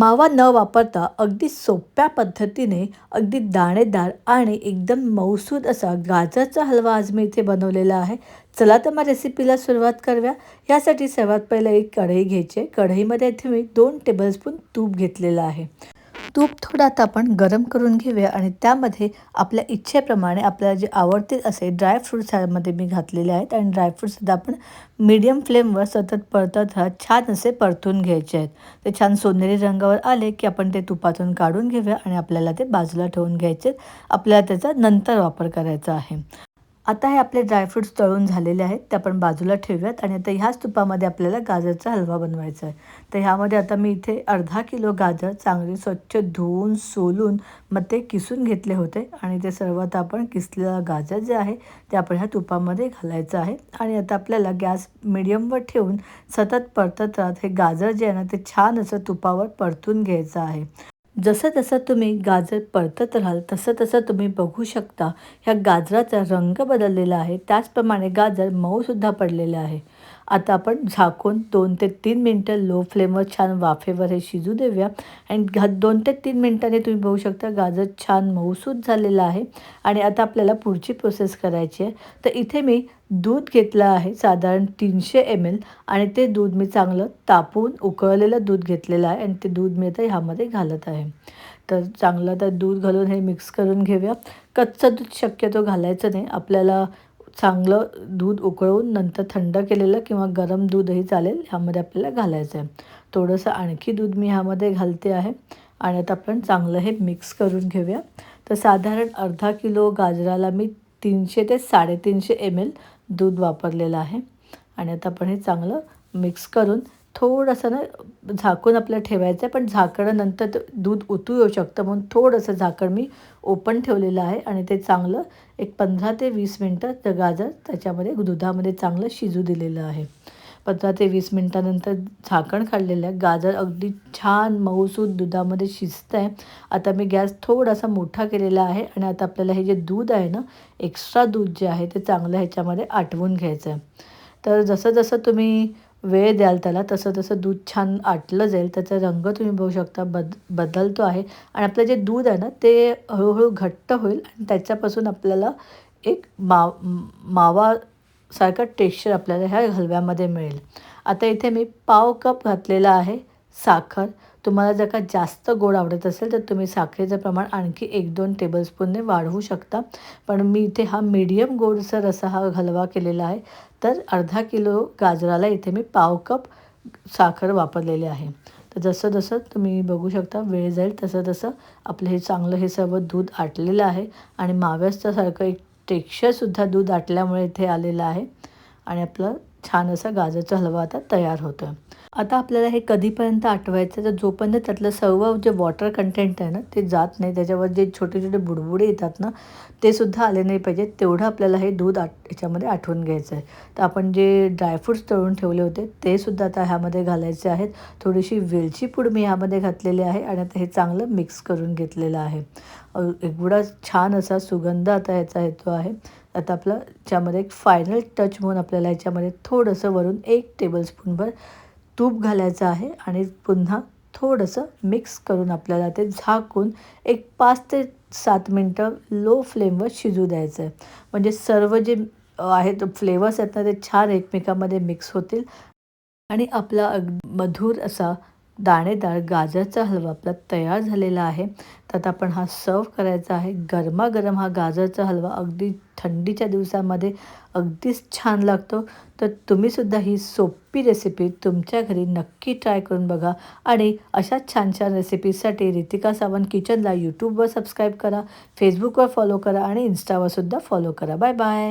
मावा न वापरता अगदी सोप्या पद्धतीने अगदी दाणेदार आणि एकदम मऊसूद असा गाजरचा हलवा आज मी इथे बनवलेला आहे. चला तर मग रेसिपीला सुरुवात करूया. यासाठी सर्वात पहिलं एक कढई घ्यायची आहे. कढईमध्ये इथे मी दोन टेबलस्पून तूप घेतलेलं आहे. तूप थोडं आता आपण गरम करून घेऊया आणि त्यामध्ये आपल्या इच्छेप्रमाणे आपल्याला जे आवडतील असे ड्रायफ्रूट्स ह्यामध्ये मी घातलेले आहेत. आणि ड्रायफ्रूटसुद्धा आपण मीडियम फ्लेमवर सतत परतत हा छान असे परतून घ्यायचे आहेत. ते छान सोनेरी रंगावर आले की आपण ते तुपातून काढून घेऊया आणि आपल्याला ते बाजूला ठेवून घ्यायचे आपल्याला त्याचा नंतर वापर करायचा आहे. आता हे आपले ड्रायफ्रूट्स तळून झालेले आहेत ते आपण बाजूला ठेवूयात आणि आता ह्याच तुपामध्ये आपल्याला गाजरचा हलवा बनवायचा आहे. तर ह्यामध्ये आता मी इथे अर्धा किलो गाजर चांगले स्वच्छ धुवून सोलून मग ते किसून घेतले होते आणि ते सर्व आता आपण किसलेलं गाजर जे आहे ते आपण ह्या तुपामध्ये घालायचं आहे. आणि आता आपल्याला गॅस मिडियमवर ठेवून सतत परतत राहत हे गाजर जे आहे ना ते छान असं तुपावर परतून घ्यायचं आहे. जसं जसं तुम्ही गाजर परतत राहाल तसं तसं तुम्ही बघू शकता ह्या गाजराचा रंग बदललेला आहे. त्याचप्रमाणे गाजर मऊसुद्धा पडलेलं आहे. आता आपण झाकून दोन ते तीन मिनटं लो फ्लेमवर छान वाफेवर हे शिजू देऊया. आणि दोन ते तीन मिनटाने तुम्ही बघू शकता गाजर छान मऊसूद झालेलं आहे. आणि आता आपल्याला पुढची प्रोसेस करायची आहे. तर इथे मी दूध घेतलं आहे साधारण तीनशे एम एल आणि ते दूध मी चांगलं तापून उकळलेलं दूध घेतलेलं आहे. आणि ते दूध मी आता ह्यामध्ये घालत आहे. तर चांगलं तर दूध घालून हे मिक्स करून घेऊया. कच्चं दूध शक्यतो घालायचं नाही. आपल्याला चांगलं दूध उकळून नंतर थंड केलेलं किंवा गरम दूधही चालेल ह्यामध्ये आपल्याला घालायचं आहे. थोडंसं आणखी दूध मी ह्यामध्ये घालते आहे आणि आता आपण चांगलं हे मिक्स करून घेऊया. तर साधारण अर्धा किलो गाजराला मी तीनशे ते साडेतीनशे एम एल दूध वापरलेलं आहे. आणि आता आपण हे चांगलं मिक्स करून थोडंसं ना झाकून आपल्याला ठेवायचं आहे पण झाकणानंतर दूध उतू येऊ शकतं म्हणून थोडंसं झाकण मी ओपन ठेवलेलं आहे आणि ते चांगलं एक पंधरा ते वीस मिनटं ते गाजर त्याच्यामध्ये दुधामध्ये चांगलं शिजू दिलेलं आहे. पंधरा ते वीस मिनटानंतर झाकण काढलेलं आहे. गाजर अगदी छान मऊसूद दुधामध्ये शिजतं आहे. आता मी गॅस थोडासा मोठा केलेला आहे आणि आता आपल्याला हे जे दूध आहे ना एक्स्ट्रा दूध जे आहे ते चांगलं ह्याच्यामध्ये आटवून घ्यायचं आहे. तर जसं जसं तुम्ही वेळ द्याल त्याला तसं तसं दूध छान आटलं जाईल त्याचा रंग तुम्ही बघू शकता बद बदलतो आहे. आणि आपलं जे दूध आहे ना ते हळूहळू घट्ट होईल आणि त्याच्यापासून आपल्याला एक माव मावासारखं टेक्स्चर आपल्याला ह्या हलव्यामध्ये मिळेल. आता इथे मी पाव कप घातलेला आहे. साखर. तुम्हाला जर का जास्त गोड आवडत असेल तर तुम्ही साखरेचं प्रमाण आणखी एक दोन टेबलस्पूनने वाढवू शकता. पण मी इथे हा मीडियम गोडसर असा हा हलवा केलेला आहे. तर अर्धा किलो गाजराला इथे मी पाव कप साखर वापरलेली आहे. तर जसं जसं तुम्ही बघू शकता वेळ जाईल तसं तसं आपलं हे चांगलं हे सर्व दूध आटलेलं आहे. आणि माव्याच्यासारखं एक टेक्स्चरसुद्धा दूध आटल्यामुळे इथे आलेलं आहे. आणि आपलं छान असा गाजरचा हलवा आता तयार होतो आहे आता आपल्याला हे कधीपर्यंत आठवायचं? तर जोपर्यंत त्यातलं सर्व जे वॉटर कंटेंट आहे ना ते जात नाही त्याच्यावर जे छोटे छोटे बुडबुडे येतात ना ते सुद्धा आले नाही पाहिजेत तेवढं आपल्याला हे दूध आट ह्याच्यामध्ये आठवून घ्यायचं आहे. तर आपण जे ड्रायफ्रूट्स तळून ठेवले होते ते सुद्धा आता ह्यामध्ये घालायचे आहेत. थोडीशी वेलची पूड मी ह्यामध्ये घातलेली आहे आणि आता हे चांगलं मिक्स करून घेतलेलं आहे. एवढा छान असा सुगंध आता ह्याचा येतो आहे. आता आपलं ज्यामध्ये एक फायनल टच म्हणून आपल्याला ह्याच्यामध्ये थोडंसं वरून एक टेबलस्पूनभर तूप घालायचं आहे आणि पुन्हा थोडंसं मिक्स करून आपल्याला ते झाकून एक पाच ते सात मिनटं लो फ्लेमवर शिजू द्यायचं आहे म्हणजे सर्व जे आहेत फ्लेवर्स आहेत ना ते छान एकमेकामध्ये मिक्स होतील. आणि आपला अग मधुर असा दाणेदार गाजरचा हलवा आपला तयार झालेला आहे. तर आपण हा सर्व करायचा आहे. गरमागरम हा गाजरचा हलवा अगदी थंडीच्या दिवसामध्ये अगदीच छान लागतो. तर तुम्हीसुद्धा ही सोपी रेसिपी तुमच्या घरी नक्की ट्राय करून बघा आणि अशा छान छान रेसिपीजसाठी रितिका सावंत किचनला यूट्यूबवर सबस्क्राईब करा फेसबुकवर फॉलो करा आणि इन्स्टावरसुद्धा फॉलो करा. Bye bye